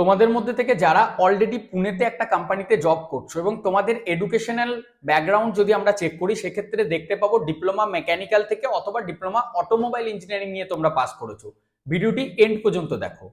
তোমাদের মধ্যে থেকে যারা অলরেডি পুনেতে একটা কোম্পানিতে জব করছ এবং তোমাদের এডুকেশনাল ব্যাকগ্রাউন্ড যদি আমরা চেক করি, সেক্ষেত্রে দেখতে পাবো ডিপ্লোমা মেকানিক্যাল থেকে অথবা ডিপ্লোমা অটোমোবাইল ইঞ্জিনিয়ারিং নিয়ে তোমরা পাস করেছ। ভিডিওটি এন্ড পর্যন্ত দেখো।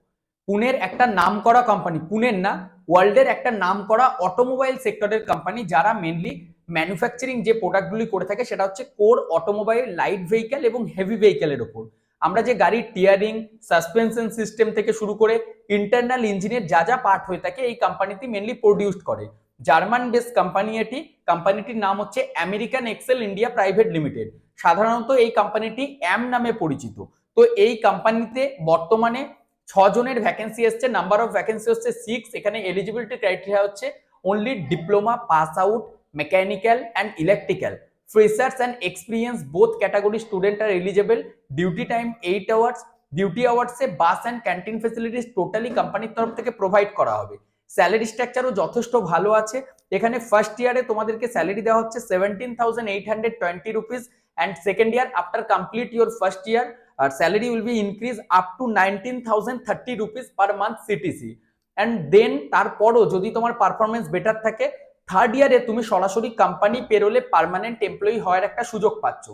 পুনের একটা নাম করা কোম্পানি পুনের না ওয়ার্ল্ডের একটা নাম করা অটোমোবাইল সেক্টরের কোম্পানি যারা মেনলি ম্যানুফ্যাকচারিং যে প্রোডাক্টগুলি করে থাকে, সেটা হচ্ছে কোর অটোমোবাইল লাইট ভেহিক্যাল এবং হেভি ভেহিক্যালের ওপর। আমরা যে গাড়ির টিয়ারিং সাসপেনশন সিস্টেম থেকে শুরু করে ইন্টারনাল ইঞ্জিনের যা যা পার্ট হয়ে থাকে এই কোম্পানিটি মেনলি প্রডিউসড করে। জার্মান বেস কোম্পানি এটি। কোম্পানিটির নাম হচ্ছে American Axle India private limited সাধারণত এই কোম্পানিটি অ্যাম নামে পরিচিত। তো এই কোম্পানিতে বর্তমানে ছজনের ভ্যাকেন্সি এসছে। নাম্বার অফ ভ্যাকেন্সি হচ্ছে সিক্স এখানে এলিজিবিলিটি ক্রাইটেরিয়া হচ্ছে only diploma pass out mechanical and electrical freshers and experience both category student R eligible duty time eight hours duty আওয়ার্সে bus and canteen facilities totally কোম্পানির তরফ থেকে provide করা হবে। Salary স্ট্রাকচারও যথেষ্ট ভালো আছে। এখানে ফার্স্ট ইয়ারে তোমাদেরকে স্যালারি দেওয়া হচ্ছে seventeen thousand eight hundred twenty rupees and second year after complete your first year R salary will be increase up to nineteen thousand thirty rupees per month CTC and then তারপরও যদি তোমার performance better থাকে third ইয়ারে তুমি সরাসরি company পেরোলে permanent employee হওয়ার একটা সুযোগ পাচ্ছ।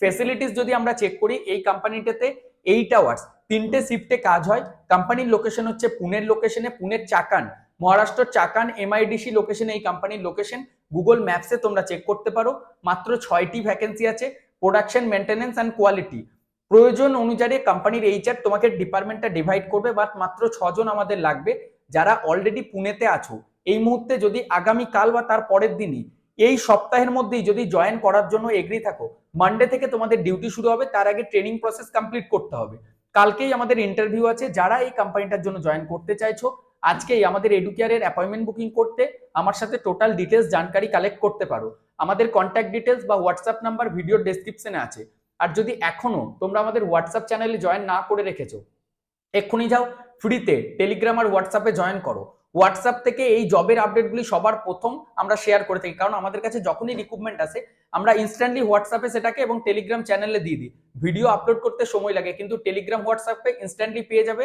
ফেসিলিটিস যদি আমরা চেক করি, এই কোম্পানিটাতে এইট আওয়ার্স তিনটে শিফটে কাজ হয়। কোম্পানির লোকেশন হচ্ছে পুনের লোকেশনে পুনের চাকান, মহারাষ্ট্র চাকান এমআইডিসি লোকেশনে এই কোম্পানির লোকেশন গুগল ম্যাপসে তোমরা চেক করতে পারো, মাত্র ছয়টি ভ্যাকেন্সি আছে প্রোডাকশন মেনটেন্যান্স অ্যান্ড কোয়ালিটি প্রয়োজন অনুযায়ী কোম্পানির এইচআর তোমাকে ডিপার্টমেন্টটা ডিভাইড করবে বাট মাত্র ছজন আমাদের লাগবে, যারা অলরেডি পুনেতে আছো। এই মুহূর্তে যদি আগামী কাল বা তার পরের দিনই এই সপ্তাহের মধ্যেই যদি জয়েন করার জন্য এগ্রি থাকো মানডে থেকে তোমাদের ডিউটি শুরু হবে, তার আগে ট্রেনিং প্রসেস কমপ্লিট করতে হবে। কালকেই আমাদের ইন্টারভিউ আছে, যারা এই কোম্পানিটার জন্য জয়েন করতে চাইছো, আজকেই আমাদের এডুকেয়ারের অ্যাপয়েন্টমেন্ট বুকিং করতে আমার সাথে টোটাল ডিটেলস জানকারি কালেক্ট করতে পারো। আমাদের কন্ট্যাক্ট ডিটেলস বা হোয়াটসঅ্যাপ নাম্বার ভিডিও ডেসক্রিপশনে আছে। আর যদি এখনও তোমরা আমাদের হোয়াটসঅ্যাপ চ্যানেলে জয়েন না করে রেখেছো, এক্ষুনি যাও ফ্রিতে টেলিগ্রাম আর হোয়াটসঅ্যাপে জয়েন করো। হোয়াটসঅ্যাপ থেকে এই জবের আপডেটগুলি সবার প্রথম আমরা শেয়ার করে থাকি। কারণ আমাদের কাছে যখনই রিক্রুটমেন্ট আসে, আমরা ইনস্ট্যান্টলি হোয়াটসঅ্যাপে সেটাকে এবং টেলিগ্রাম চ্যানেলে দিয়ে দিই। ভিডিও আপলোড করতে সময় লাগে, কিন্তু টেলিগ্রাম হোয়াটসঅ্যাপে ইনস্ট্যান্টলি পেয়ে যাবে।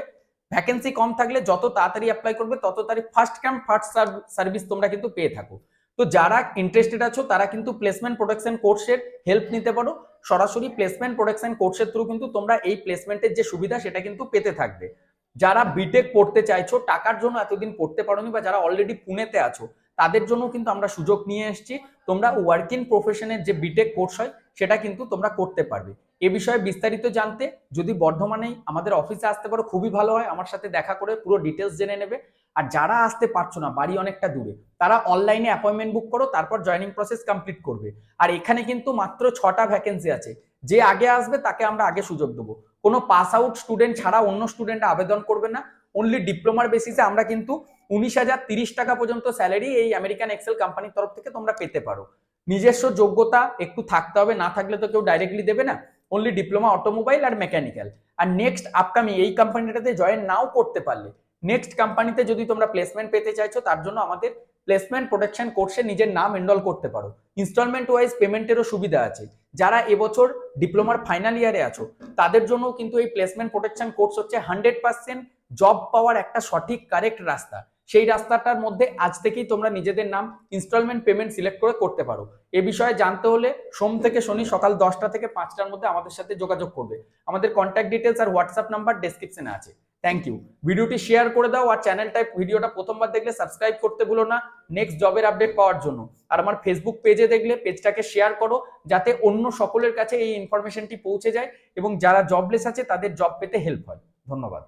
ভ্যাকেন্সি কম থাকলে যত তাড়াতাড়ি অ্যাপ্লাই করবে, তত তাড়াতাড়ি ফার্স্ট ক্যাম্প ফার্স্ট সার্ভিস তোমরা কিন্তু পেয়ে থাকো। তো যারা ইন্টারেস্টেড আছো, তারা কিন্তু প্লেসমেন্ট প্রোটেকশন কোর্সের হেল্প নিতে পারো। সরাসরি প্লেসমেন্ট প্রোটেকশন কোর্সের থ্রু কিন্তু তোমরা এই প্লেসমেন্টের যে সুবিধা, সেটা কিন্তু পেতে থাকবে। যারা বিটেক পড়তে চাইছো, টাকার জন্য এতদিন পড়তে পারোনি বা যারা অলরেডি পুনেতে আছো, তাদের জন্য কিন্তু আমরা সুযোগ নিয়ে এসেছি। তোমরা ওয়ার্কিং প্রফেশনের যে বিটেক কোর্স হয়, সেটা কিন্তু তোমরা করতে পারবে। এ বিষয়ে বিস্তারিত জানতে যদি বর্ধমানেই আমাদের অফিসে আসতে পারো, খুবই ভালো হয়। আমার সাথে দেখা করে পুরো ডিটেলস জেনে নেবে। আর যারা আসতে পারছ না, বাড়ি অনেকটা দূরে, তারা অনলাইনে অ্যাপয়েন্টমেন্ট বুক করো, তারপর জয়নিং প্রসেস কমপ্লিট করবে। আর এখানে কিন্তু মাত্র ছটা ভ্যাকেন্সি আছে। যে আগে আসবে তাকে আমরা আগে সুযোগ দেবো। কোনো পাস আউট স্টুডেন্ট ছাড়া অন্য স্টুডেন্ট আবেদন করবে না। অনলি ডিপ্লোমার বেসিসে আমরা কিন্তু উনিশ হাজার তিরিশ টাকা পর্যন্ত স্যালারি এই আমেরিকান এক্সেল কোম্পানির তরফ থেকে তোমরা পেতে পারো। নিজস্ব যোগ্যতা একটু থাকতে হবে, না থাকলে তো কেউ ডাইরেক্টলি দেবে না। অনলি ডিপ্লোমা অটোমোবাইল আর মেকানিক্যাল আর নেক্সট আপকামিং এই কোম্পানিটাতে জয়েন নাও করতে পারলে। নেক্সট কোম্পানিতে যদি তোমরা প্লেসমেন্ট পেতে চাইছো, তার জন্য আমাদের প্লেসমেন্ট প্রোটেকশন কোর্সে নিজের নাম এনরোল করতে পারো। ইনস্টলমেন্ট ওয়াইজ পেমেন্টেরও সুবিধা আছে। যারা এবছর ডিপ্লোমার ফাইনাল ইয়ারে আছো, তাদের জন্য কিন্তু এই প্লেসমেন্ট প্রোটেকশন কোর্স হচ্ছে হান্ড্রেড পার্সেন্ট জব পাওয়ার একটা সঠিক কারেক্ট রাস্তা। সেই রাস্তাটার মধ্যে আজ থেকেই তোমরা নিজেদের নাম ইনস্টলমেন্ট পেমেন্ট সিলেক্ট করে করতে পারো। এ বিষয়ে জানতে হলে সোম থেকে শনি সকাল দশটা থেকে পাঁচটার মধ্যে আমাদের সাথে যোগাযোগ করবে। আমাদের কন্ট্যাক্ট ডিটেলস আর হোয়াটসঅ্যাপ নাম্বার ডেসক্রিপশনে আছে। থ্যাংক ইউ ভিডিওটি শেয়ার করে দাও আর চ্যানেলটায় ভিডিওটা প্রথমবার দেখলে সাবস্ক্রাইব করতে ভুলো না। নেক্সট জবের আপডেট পাওয়ার জন্য। আর আমার ফেসবুক পেজে দেখলে পেজটাকে শেয়ার করো, যাতে অন্য সকলের কাছে এই ইনফরমেশনটি পৌঁছে যায় এবং যারা জবলেস আছে তাদের জব পেতে হেল্প হয়। ধন্যবাদ।